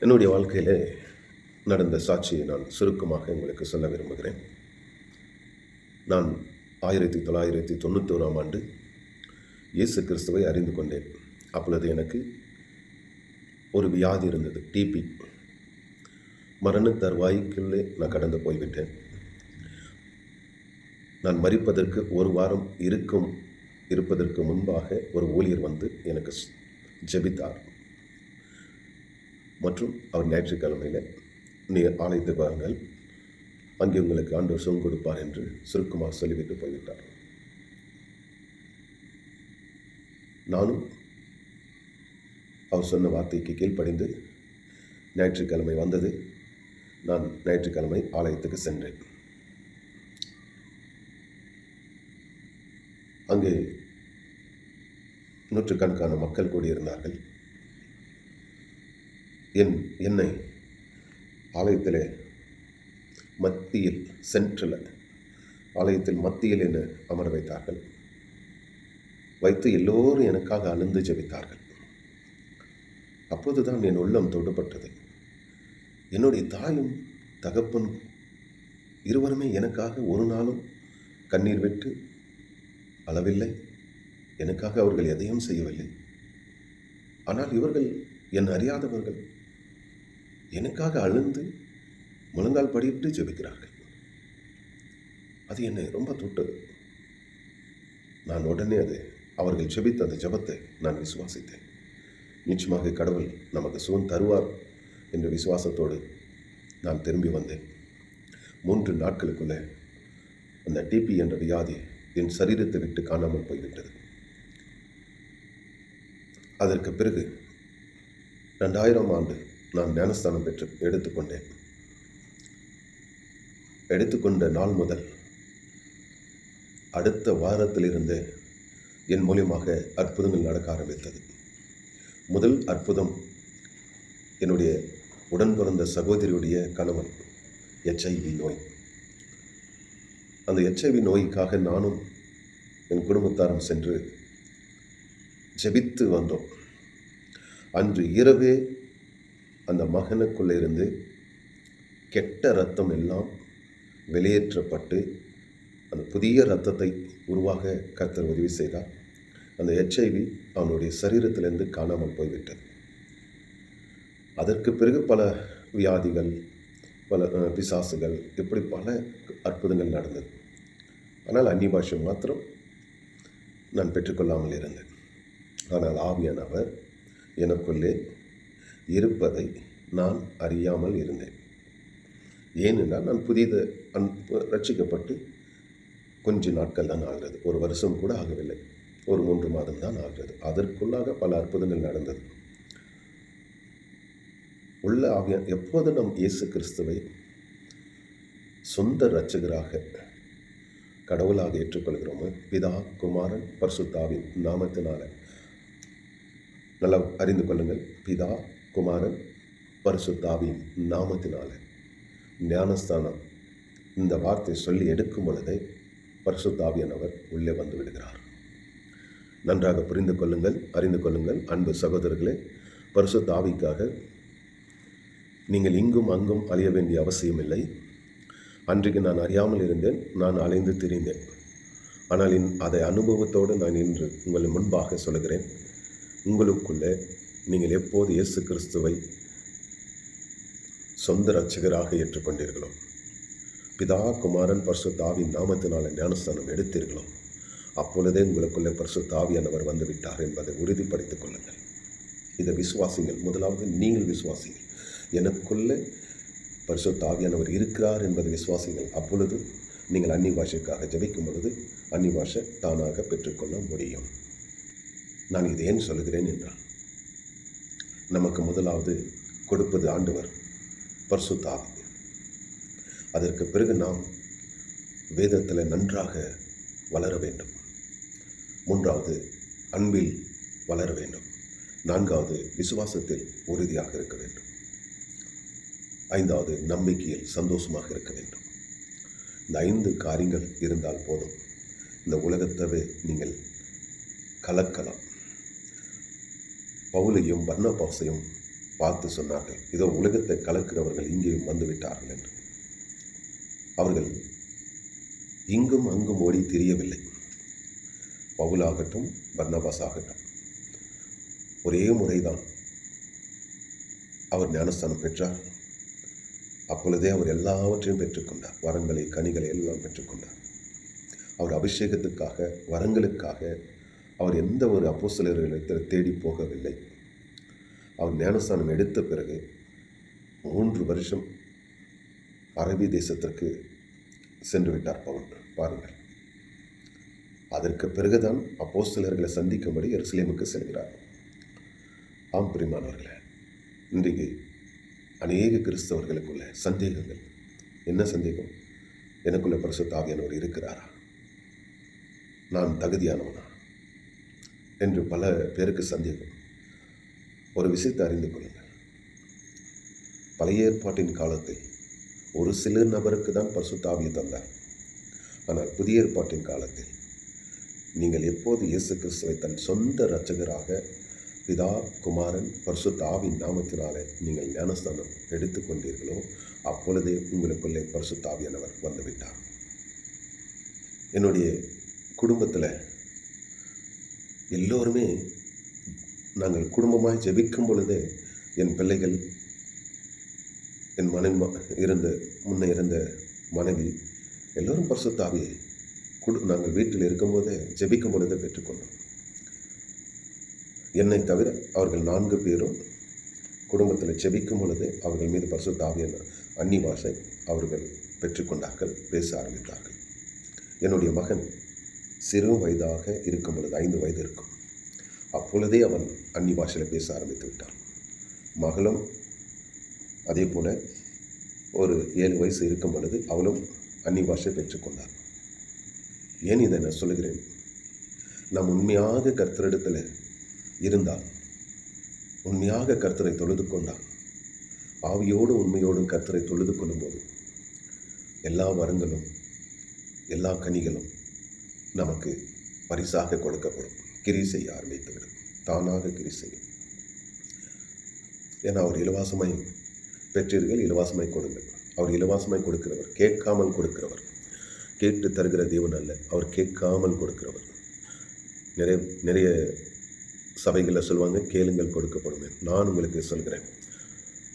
என்னுடைய வாழ்க்கையில் நடந்த சாட்சியை நான் சுருக்கமாக உங்களுக்கு சொல்ல விரும்புகிறேன். நான் ஆயிரத்தி தொள்ளாயிரத்தி தொண்ணூத்தோராம் ஆண்டு இயேசு கிறிஸ்துவை அறிந்து கொண்டேன். அப்பொழுது எனக்கு ஒரு வியாதி இருந்தது டிபி மரண தருவாய்க்குள்ளே நான் கடந்து போய்விட்டேன். நான் மறிப்பதற்கு ஒரு வாரம் இருக்கும் இருப்பதற்கு முன்பாக ஒரு ஊழியர் வந்து எனக்கு ஜெபித்தார். மற்றும் அவர் ஞாயிற்றுக்கிழமையில் நீர் ஆலயத்துக்கு வாருங்கள். அங்கே உங்களுக்கு ஆண்டவர் சுகம் கொடுப்பார் என்று சுருக்கமாக சொல்லிவிட்டு போய்விட்டார். நானும் அவர் சொன்ன வார்த்தைக்கு கீழ்ப்படிந்து ஞாயிற்றுக்கிழமை வந்தது. நான் ஞாயிற்றுக்கிழமை ஆலயத்துக்கு சென்றேன். அங்கே நூற்றுக்கணக்கான மக்கள் கூடியிருந்தார்கள். என் என்னை ஆலயத்தில் மத்தியில் சென்ட்ரில் ஆலயத்தில் மத்தியில் என்னை அமர வைத்தார்கள். வைத்து எல்லோரும் எனக்காக அழுந்து ஜெபித்தார்கள். அப்போதுதான் என் உள்ளம் தொடுபட்டது. என்னுடைய தாயும் தகப்பனும் இருவருமே எனக்காக ஒரு நாளும் கண்ணீர் விட்டு அளவில்லை எனக்காக அவர்கள் எதையும் செய்யவில்லை. ஆனால் இவர்கள் என் அறியாதவர்கள். எனக்காக அழுந்து முழங்கால் படிவிட்டு ஜெபிக்கிறார்கள். அது என்னை ரொம்ப தொட்டது. நான் உடனே அது அவர்கள் ஜெபித்த அந்த ஜெபத்தை நான் விசுவாசித்தேன். நிச்சயமாக கடவுள் நமக்கு சுகம் தருவார் என்ற விசுவாசத்தோடு நான் திரும்பி வந்தேன். மூன்று நாட்களுக்குள்ளே அந்த டிபி என்ற வியாதி என் சரீரத்தை விட்டு காணாமல் போய்விட்டது. அதற்கு பிறகு ரெண்டாயிரம் ஆண்டு நான் ஞானஸ்தானம் பெற்று எடுத்துக்கொண்டேன். எடுத்துக்கொண்ட நாள் முதல் அடுத்த வாரத்திலிருந்து என் மூலியமாக அற்புதங்கள் நடக்க ஆரம்பித்தது. முதல் அற்புதம் என்னுடைய உடன் பிறந்த சகோதரியுடைய கணவன் எச்ஐவி நோய். அந்த எச்ஐவி நோய்க்காக நானும் என் குடும்பத்தாரும் சென்று ஜெபித்து வந்தோம். அன்று இரவே அந்த மகனுக்குள்ளே இருந்து கெட்ட ரத்தம் எல்லாம் வெளியேற்றப்பட்டு அந்த புதிய ரத்தத்தை உருவாக கர்த்தர் உதவி செய்தார். அந்த ஹெச்ஐவி அவனுடைய சரீரத்திலிருந்து காணாமல் போய்விட்டது. அதற்கு பிறகு பல வியாதிகள் பல பிசாசுகள் இப்படி பல அற்புதங்கள் நடந்தது. ஆனால் அந்நிய பாஷை மாத்திரம் நான் பெற்றுக்கொள்ளாமல் இருந்தேன். ஆனால் ஆவியானவர் எனக்குள்ளே இருப்பதை நான் அறியாமல் இருந்தேன். ஏனென்றால் நான் புதித அன் ரட்சிக்கப்பட்டு கொஞ்ச நாட்கள் தான் ஆகிறது. ஒரு வருஷம் கூட ஆகவில்லை. ஒரு மூன்று மாதம் தான் ஆகிறது. அதற்குள்ளாக பல அற்புதங்கள் நடந்தது. உள்ள ஆகிய எப்போது நம் இயேசு கிறிஸ்துவை சொந்த இரட்சகராக கடவுளாக ஏற்றுக்கொள்கிறோமோ பிதா குமாரன் பர்சுத்தாவின் நாமத்தினால நல்லா அறிந்து கொள்ளுங்கள். பிதா குமாரன் பரிசுத்தாவின் நாமத்தினால ஞானஸ்தானம். இந்த வார்த்தை சொல்லி எடுக்கும் பொழுதே பரிசுத்தாவியானவர் உள்ளே வந்து விடுகிறார். நன்றாக புரிந்து கொள்ளுங்கள் அறிந்து கொள்ளுங்கள். அன்பு சகோதரர்களே பரிசுத்தாவிக்காக நீங்கள் இங்கும் அங்கும் அலைய வேண்டிய அவசியமில்லை அன்றைக்கு நான் அறியாமல் இருந்தேன் நான் அலைந்து திரிந்தேன். ஆனால் அதை அனுபவத்தோடு நான் இன்று உங்கள் முன்பாக சொல்கிறேன் உங்களுக்குள்ளே நீங்கள் எப்போது இயேசு கிறிஸ்துவை சொந்த ரட்சகராக ஏற்றுக்கொண்டீர்களோ? பிதா குமாரன் பரிசு தாவின் நாமத்தினால் ஞானஸ்தானம் எடுத்தீர்களோ? அப்பொழுதே உங்களுக்குள்ளே பரிசு தாவியானவர் வந்து விட்டார் என்பதை உறுதிப்படுத்திக் கொள்ளுங்கள். இதை விசுவாசிங்கள். முதலாவது நீங்கள் விசுவாசிங்கள். எனக்குள்ளே பரிசு தாவியானவர் இருக்கிறார் என்பதை விசுவாசிங்கள். அப்பொழுது நீங்கள் அன்னி பாஷைக்காக ஜபிக்கும் பொழுது அன்னி பாஷை தானாக பெற்றுக்கொள்ள முடியும். நான் இதை ஏன் சொல்கிறேன் என்றால் நமக்கு முதலாவது கொடுப்பது ஆண்டவர் பர்சுத்தா அதற்கு பிறகு நாம் வேதத்தில் நன்றாக வளர வேண்டும். மூன்றாவது அன்பில் வளர வேண்டும். நான்காவது விசுவாசத்தில் உறுதியாக இருக்க வேண்டும். ஐந்தாவது நம்பிக்கையில் சந்தோஷமாக இருக்க வேண்டும். இந்த ஐந்து காரியங்கள் இருந்தால் போதும். இந்த உலகத்தவே நீங்கள் கலக்கலாம். பவுலையும் பர்ணபாசையும் பார்த்து சொன்னார்கள் இதோ உலகத்தை கலக்கிறவர்கள் இங்கேயும் வந்து விட்டார்கள் என்று. அவர்கள் இங்கும் அங்கும் ஓடி தெரியவில்லை. பவுலாகட்டும் பர்னபாஸ் ஆகட்டும் ஒரே முறைதான் அவர் ஞானஸ்தானம் பெற்றார். அப்பொழுதே அவர் எல்லாவற்றையும் பெற்றுக்கொண்டார் வரங்களை கனிகளை எல்லாம் பெற்றுக்கொண்டார் அவர் அபிஷேகத்துக்காக வரங்களுக்காக அவர் எந்த ஒரு அப்போஸ்தலர்களிடத்தில் தேடி போகவில்லை. அவர் ஞானஸ்தானம் எடுத்த பிறகு மூன்று வருஷம் அரபி தேசத்திற்கு சென்று விட்டார் பவுன் பாருங்கள். அதற்கு பிறகுதான் அப்போஸ்தலர்களை சந்திக்கும்படி எருசலேமுக்கு செல்கிறார். ஆம் பிரிமானவர்களே இன்றைக்கு அநேக கிறிஸ்தவர்களுக்குள்ள சந்தேகங்கள். என்ன சந்தேகம்? எனக்குள்ள பரிசுத்த ஆவியானவர் இருக்கிறாரா? நான் தகுதியானவனா? என்று பல பேருக்கு சந்தேகம். ஒரு விஷயத்தை அறிந்து கொள்ளுங்கள். பழைய ஏற்பாட்டின் காலத்தில் ஒரு சில நபருக்கு தான் பரிசுத்தாவியை தந்தார். ஆனால் புதிய ஏற்பாட்டின் காலத்தில் நீங்கள் எப்போது இயேசு கிறிஸ்துவை தன் சொந்த இரட்சகராக பிதா குமாரன் பரிசுத்த ஆவின் நாமத்தினாலே நீங்கள் ஞானஸ்தானம் எடுத்துக்கொண்டீர்களோ அப்பொழுதே உங்களுக்குள்ளே பரிசுத்த ஆவியானவர் வந்துவிட்டார். என்னுடைய குடும்பத்தில் எல்லோருமே நாங்கள் குடும்பமாக ஜெபிக்கும் பொழுதே என் பிள்ளைகள் என் மனைவி இருந்த முன்னே இருந்த மனைவி எல்லோரும் பரிசுத்தாவியை குடு நாங்கள் வீட்டில் இருக்கும்போதே ஜெபிக்கும் பொழுதே பெற்றுக்கொண்டோம். என்னை தவிர அவர்கள் நான்கு பேரும் குடும்பத்தில் ஜெபிக்கும் பொழுது அவர்கள் மீது பரிசுத்தாவிய அன்னி வாசை அவர்கள் பெற்றுக்கொண்டார்கள் பேச ஆரம்பித்தார்கள். என்னுடைய மகன் சிறு வயதாக இருக்கும் பொழுது ஐந்து வயது இருக்கும். அப்பொழுதே அவன் அந்நி பாஷையில் பேச ஆரம்பித்து விட்டான். மகளும் அதே போல் ஒரு ஏழு வயசு இருக்கும் பொழுது அவளும் அந்நி பாஷை பெற்றுக்கொண்டாள் ஏன் இதை நான் சொல்லுகிறேன்? நாம் உண்மையாக கர்த்தரிடத்தில் இருந்தால் உண்மையாக கர்த்தரை தொழுது கொண்டால் ஆவியோடு உண்மையோடும் கர்த்தரை தொழுது கொள்ளும்போது எல்லா வரங்களும் எல்லா கனிகளும் நமக்கு பரிசாக கொடுக்கப்படும். கிரி செய்ய ஆரம்பித்துவிடும். தானாக கிரி செய்யும். ஏன்னா அவர் இலவாசமாய் பெற்றீர்கள் இலவாசமாய் கொடுங்கள். அவர் இலவாசமாய் கொடுக்கிறவர் கேட்காமல் கொடுக்கிறவர். கேட்டு தருகிற தேவன் அல்ல அவர் கேட்காமல் கொடுக்கிறவர். நிறைய நிறைய சபைகளில் சொல்லுவாங்க கேளுங்கள் கொடுக்கப்படும். நான் உங்களுக்கு சொல்கிறேன்.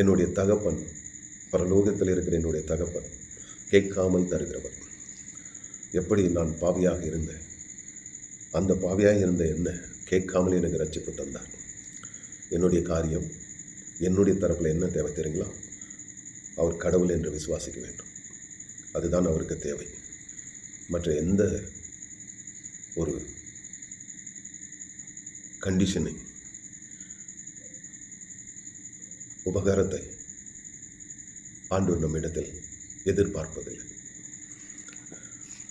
என்னுடைய தகப்பன் பரலோகத்தில் இருக்கிற என்னுடைய தகப்பன் கேட்காமல் தருகிறவர். எப்படி நான் பாவியாக இருந்தேன்? அந்த பாவியாக இருந்த என்ன? கேட்காமல் எனக்கு ரசிப்பு தந்தார். என்னுடைய காரியம் என்னுடைய தரப்பில் என்ன தேவை தெரியுங்களா? அவர் கடவுள் என்று விசுவாசிக்க வேண்டும். அதுதான் அவருக்கு தேவை. மற்ற எந்த ஒரு கண்டிஷனை உபகாரத்தை ஆண்டவர் நம்மிடத்தில் எதிர்பார்ப்பதில்லை.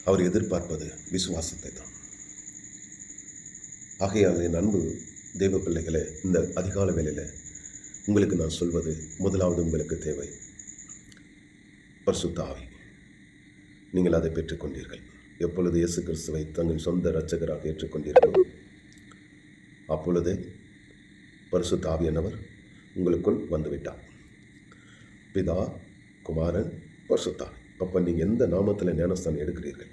அவர் எதிர்பார்ப்பது விசுவாசத்தை தான் ஆகையால் என் அன்பு தெய்வ பிள்ளைகளே இந்த அதிகால வேலையில் உங்களுக்கு நான் சொல்வது முதலாவது உங்களுக்கு தேவை. பர்சுத்தாவி நீங்கள் அதை பெற்றுக்கொண்டீர்கள். எப்பொழுது இயேசு கிறிஸ்துவை தங்கள் சொந்த இரட்சகராக ஏற்றுக்கொண்டீர்களோ அப்பொழுதே பரிசு தாவியானவர் உங்களுக்குள் வந்துவிட்டார். பிதா குமாரன் பரிசுத்தாவி அப்போ நீங்கள் எந்த நாமத்தில் ஞானஸ்தானம் எடுக்கிறீர்கள்?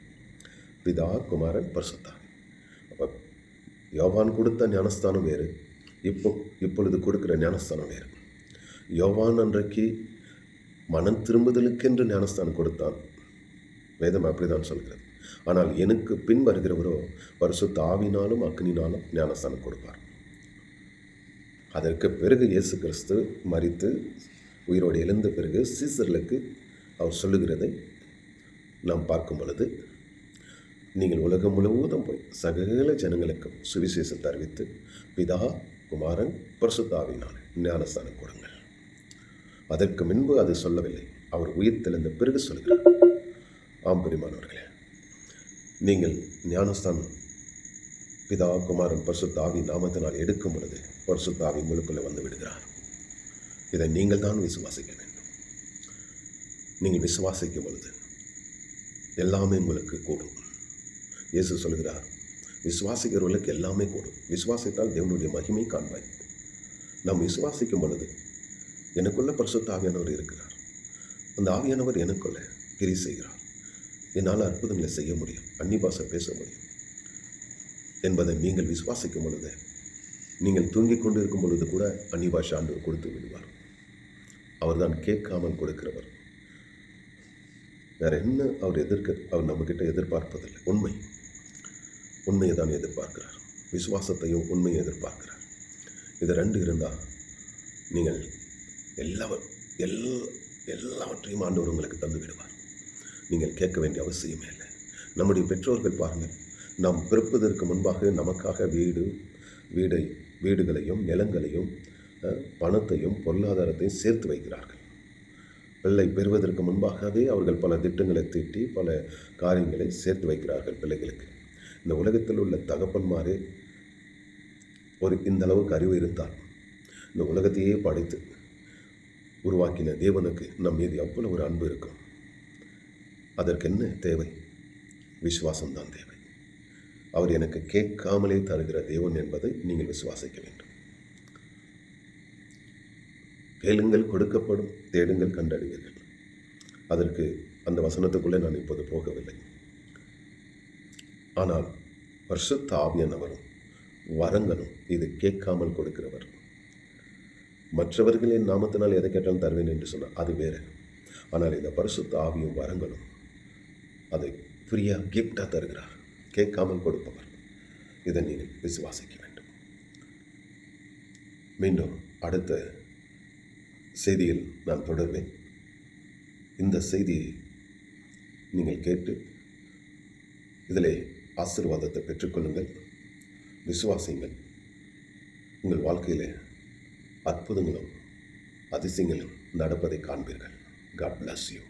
பிதா குமாரன் பரிசுத்தா அப்போ யோவான் கொடுத்த ஞானஸ்தானம் வேறு இப்போ இப்பொழுது கொடுக்குற ஞானஸ்தானம் வேறு. யோவான் அன்றைக்கு மனம் திரும்புதலுக்கென்று ஞானஸ்தானம் கொடுத்தான். வேதம் அப்படிதான் சொல்கிறது. ஆனால் எனக்கு பின் வருகிறவரோ பரிசுத்த ஆவினாலும் அக்னினாலும் ஞானஸ்தானம் கொடுப்பார். அதற்கு பிறகு இயேசு கிறிஸ்து மறித்து உயிரோடு எழுந்த பிறகு சீசர்களுக்கு அவர் சொல்லுகிறதை நாம் பார்க்கும் பொழுது நீங்கள் உலகம் முழுவதும் போய் சகல ஜனங்களுக்கும் சுவிசேஷத்தை அறிவித்து பிதா குமாரன் பரிசுத்தாவினால் ஞானஸ்தானம் கொடுங்கள். அதற்கு முன்பு அது சொல்லவில்லை. அவர் உயிர் தெளிந்த பிறகு சொல்கிறார். ஆம் பெருமானவர்களே நீங்கள் ஞானஸ்தானம் பிதா குமாரன் பரிசுத்தாவி நாமத்தினால் எடுக்கும் பொழுது பரிசுத்தாவி உங்களுக்குள்ளே வந்து விடுகிறார். இதை நீங்கள் தான் விசுவாசிக்கணும் நீங்கள் விசுவாசிக்கும் பொழுது எல்லாமே உங்களுக்கு கூடும். இயேசு சொல்கிறார் விசுவாசிக்கிறவர்களுக்கு எல்லாமே கூடும். விசுவாசித்தால் தேவனுடைய மகிமை காண்பாய். நாம் விசுவாசிக்கும் பொழுது எனக்குள்ள பரிசுத்த ஆவியானவர் இருக்கிறார். அந்த ஆவியானவர் எனக்குள்ள கிரி செய்கிறார். என்னால் அற்புதங்களை செய்ய முடியும் அன்னிபாஷை பேச முடியும் என்பதை நீங்கள் விசுவாசிக்கும் பொழுது நீங்கள் தூங்கிக் கொண்டு இருக்கும் பொழுது கூட அன்னி பாஷை கொடுத்து விடுவார். அவர்தான் கேட்காமல் கொடுக்கிறவர். வேற என்ன அவர் எதிர்க்க அவர் நம்மக்கிட்ட எதிர்பார்ப்பதில்லை. உண்மை. உண்மையை தான் எதிர்பார்க்கிறார். விசுவாசத்தையும் உண்மையை எதிர்பார்க்கிறார். இது ரெண்டு இருந்தால் நீங்கள் எல்லாவ எல் எல்லாவற்றையும் ஆண்டவர் உங்களுக்கு தந்து விடுவார். நீங்கள் கேட்க வேண்டிய அவசியமே இல்லை. நம்முடைய பெற்றோர்கள் பாருங்கள். நாம் பிறப்பதற்கு முன்பாக நமக்காக வீடு வீடை வீடுகளையும் நிலங்களையும் பணத்தையும் பொருளாதாரத்தையும் சேர்த்து வைக்கிறார்கள். பிள்ளை பெறுவதற்கு முன்பாகவே அவர்கள் பல திட்டங்களை தீட்டி பல காரியங்களை சேர்த்து வைக்கிறார்கள் பிள்ளைகளுக்கு. இந்த உலகத்தில் உள்ள தகப்பன்மாரே ஒரு இந்த அளவுக்கு அறிவு இருந்தால் இந்த உலகத்தையே படைத்து உருவாக்கின தேவனுக்கு நம் மீது எவ்வளவு ஒரு அன்பு இருக்கும். அதற்கு என்ன தேவை? விசுவாசம்தான் தேவை. அவர் எனக்கு கேட்காமலே தருகிற தேவன் என்பதை நீங்கள் விசுவாசிக்க வேண்டும். கேளுங்கள் கொடுக்கப்படும் தேடுங்கள் கண்டறிவீர்கள் அதற்கு அந்த வசனத்துக்குள்ளே நான் இப்போது போகவில்லை. ஆனால் வருஷத்து ஆவியானவரும் வரங்களும் இது கேட்காமல் கொடுக்கிறவர். மற்றவர்களின் நாமத்தினால் எதை கேட்டாலும் தருவேன் என்று சொன்னார் அது வேறு. ஆனால் இந்த பரிசுத்த ஆவியும் வரங்களும் அதை ஃப்ரீயாக கிஃப்டாக தருகிறார். கேட்காமல் கொடுப்பவர். இதை நீங்கள் விசுவாசிக்க வேண்டும். மீண்டும் அடுத்த செய்தியில் நான் தொடர்வேன். இந்த செய்தியை நீங்கள் கேட்டு இதிலே ஆசீர்வாதத்தை பெற்றுக்கொள்ளுங்கள் விசுவாசிங்கள் உங்கள் வாழ்க்கையில் அற்புதங்களும் அதிசயங்களும் நடப்பதை காண்பீர்கள். God bless you